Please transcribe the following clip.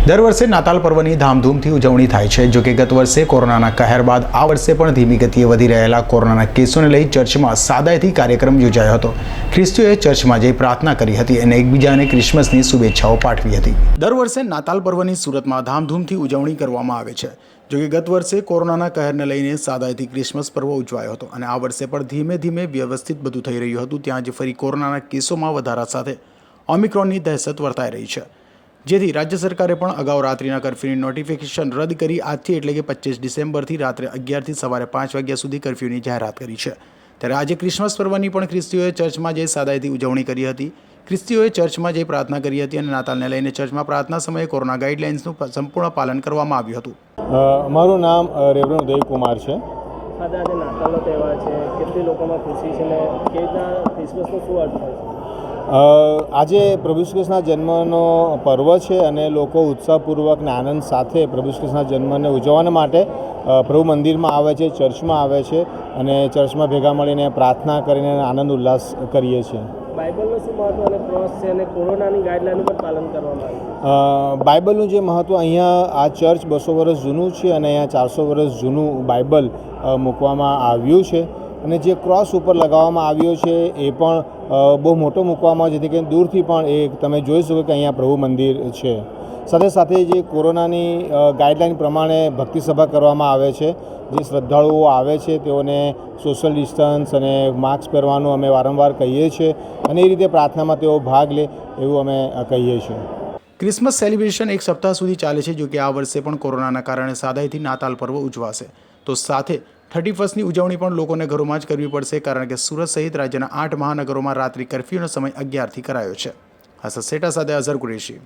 દર વર્ષે નાતાલ પર્વની ધામધૂમથી ઉજવણી થાય છે, જોકે ગત વર્ષે કોરોનાના કહેર બાદ આ વર્ષે પણ ધીમી ગતિએ વધી રહેલા કોરોનાના કેસોને લઈ ચર્ચમાં સાદાઈથી કાર્યક્રમ યોજાયો હતો. ખ્રિસ્તીઓએ ચર્ચમાં જઈ પ્રાર્થના કરી હતી અને એકબીજાને ક્રિસમસની શુભેચ્છાઓ પાઠવી હતી. દર વર્ષે નાતાલ પર્વની સુરતમાં ધામધૂમથી ઉજવણી કરવામાં આવે છે જો કે ગત વર્ષે કોરોનાના કહેરને લઈને સાદાઈથી ક્રિસમસ પર્વ ઉજવાયો હતો અને આ વર્ષે પણ ધીમે ધીમે વ્યવસ્થિત બધું થઈ રહ્યું હતું, ત્યાં જ ફરી કોરોનાના કેસોમાં વધારા સાથે ઓમિક્રોનની દહેશત વર્તાઈ રહી છે. જેથી રાજ્ય સરકારે પણ અગાઉ રાત્રિના કરફ્યુની નોટિફિકેશન રદ કરી. આજથી એટલે કે પચીસ ડિસેમ્બરથી રાત્રે અગિયારથી સવારે પાંચ વાગ્યા સુધી કરફ્યુની જાહેરાત કરી છે. ત્યારે આજે ક્રિસમસ પર્વની પણ ખ્રિસ્તીઓએ ચર્ચમાં જઈ સાદાઈથી ઉજવણી કરી હતી. ખ્રિસ્તીઓએ ચર્ચમાં જઈ પ્રાર્થના કરી હતી અને નાતાલને લઈને ચર્ચમાં પ્રાર્થના સમયે કોરોના ગાઈડલાઇન્સનું સંપૂર્ણ પાલન કરવામાં આવ્યું હતું. મારું નામ રેવરન ઉદયકુમાર છે. આજે નાતાલનો તહેવાર છે. કેટલી લોકોમાં ખુશી છે ને? કેવી રીતના ક્રિસમસનો શું અર્થ થાય છે? આજે પ્રભુ કૃષ્ણના જન્મનો પર્વ છે અને લોકો ઉત્સાહપૂર્વક અને આનંદ સાથે પ્રભુ કૃષ્ણના જન્મને ઉજવવા માટે પ્રભુ મંદિરમાં આવે છે ચર્ચમાં આવે છે અને ચર્ચમાં ભેગા મળીને પ્રાર્થના કરીને આનંદ ઉલ્લાસ કરીએ છીએ. બાઇબલનું શું મહત્વ અને ક્રોસ છે અને કોરોનાની ગાઈડલાઈનનું પણ પાલન કરવામાં આવ્યું બાઇબલનું જે મહત્ત્વ અહીંયા આ ચર્ચ બસો વર્ષ જૂનું છે અને અહીંયા ચારસો વર્ષ જૂનું બાઇબલ મૂકવામાં આવ્યું છે. અને જે ક્રોસ ઉપર લગાવવામાં આવ્યો છે એ પણ બહુ મોટો મૂકવામાં જેથી કરીને દૂરથી પણ એ તમે જોઈ શકો કે અહીંયા પ્રભુ મંદિર છે. સાથે સાથે જે કોરોનાની ગાઈડલાઇન પ્રમાણે ભક્તિ સભા કરવામાં આવે છે, જે શ્રદ્ધાળુઓ આવે છે, તેઓને સોશિયલ ડિસ્ટન્સ અને માસ્ક પહેરવાનું અમે વારંવાર કહીએ છીએ અને એ રીતે પ્રાર્થનામાં તેઓ ભાગ લે એવું અમે કહીએ છીએ. ક્રિસમસ સેલિબ્રેશન એક સપ્તાહ સુધી ચાલે છે જો કે આ વર્ષે પણ કોરોનાના કારણે સાદાઈથી નાતાલ પર્વ ઉજવાશે. તો સાથે થર્ટી ફર્સ્ટની ઉજવણી પણ લોકોને ઘરોમાં જ કરવી પડશે કારણ કે સુરત સહિત રાજ્યના આઠ મહાનગરોમાં રાત્રિ કર્ફ્યુનો સમય અગિયારથી કરાયો છે. હસત સેટા સાથે અઝર કુરેશી.